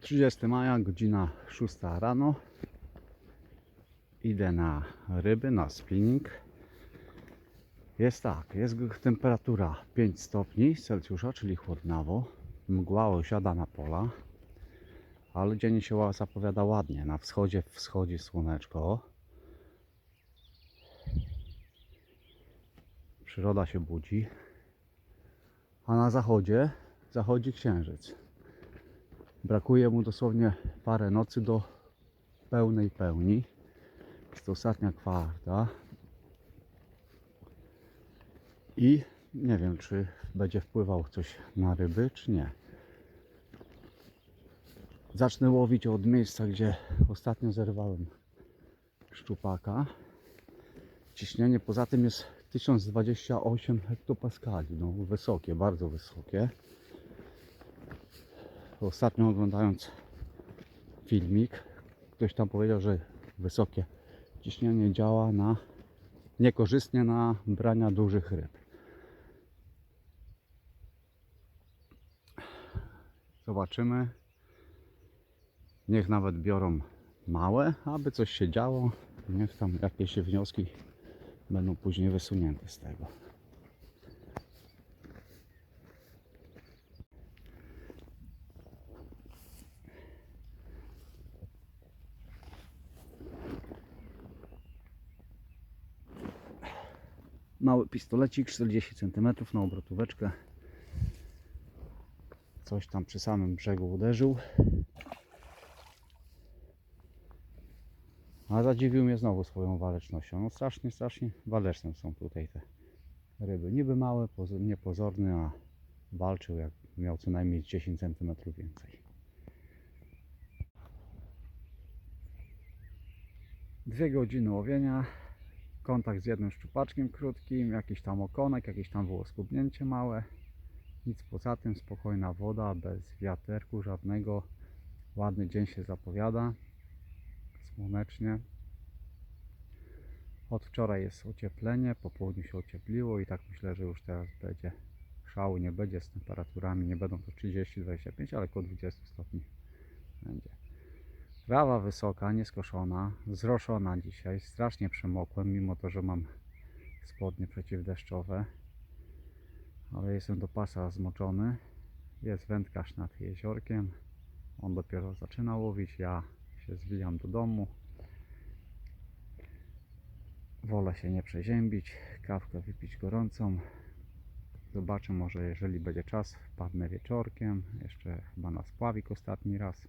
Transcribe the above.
30 maja, godzina 6 rano. Idę na ryby, na spinning. Jest tak, jest temperatura 5 stopni Celsjusza, czyli chłodnawo. Mgła osiada na pola, ale dzień się zapowiada ładnie. Na wschodzie wschodzi słoneczko. Przyroda się budzi. A na zachodzie zachodzi księżyc. Brakuje mu dosłownie parę nocy do pełnej pełni. Jest to ostatnia kwarta. I nie wiem, czy będzie wpływał coś na ryby, czy nie. Zacznę łowić od miejsca, gdzie ostatnio zerwałem szczupaka. Ciśnienie poza tym jest 1028 hektopaskali. No, wysokie, bardzo wysokie. Ostatnio oglądając filmik, ktoś tam powiedział, że wysokie ciśnienie działa na niekorzystnie na brania dużych ryb. Zobaczymy. Niech nawet biorą małe, aby coś się działo. Niech tam jakieś wnioski będą później wysunięte z tego. Mały pistolecik 40 cm na obrotóweczkę. Coś tam przy samym brzegu uderzył. A zadziwił mnie znowu swoją walecznością. No strasznie, strasznie waleczne są tutaj te ryby. Niby małe, pozo- niepozorne, a walczył jak miał co najmniej 10 cm więcej. Dwie godziny łowienia, kontakt z jednym szczupaczkiem krótkim, jakiś tam okonek, jakieś tam było skubnięcie małe. Nic poza tym, spokojna woda, bez wiaterku żadnego. Ładny dzień się zapowiada, słonecznie. Od wczoraj jest ocieplenie, po południu się ociepliło i tak myślę, że już teraz będzie szału nie będzie z temperaturami, nie będą to 30-25, ale około 20 stopni będzie. Trawa wysoka, nieskoszona, zroszona dzisiaj, strasznie przemokłem, mimo to, że mam spodnie przeciwdeszczowe, ale jestem do pasa zmoczony. Jest wędkarz nad jeziorkiem, on dopiero zaczyna łowić, ja się zwijam do domu. Wolę się nie przeziębić, kawkę wypić gorącą. Zobaczę, może jeżeli będzie czas, wpadnę wieczorkiem. Jeszcze chyba na spławik ostatni raz.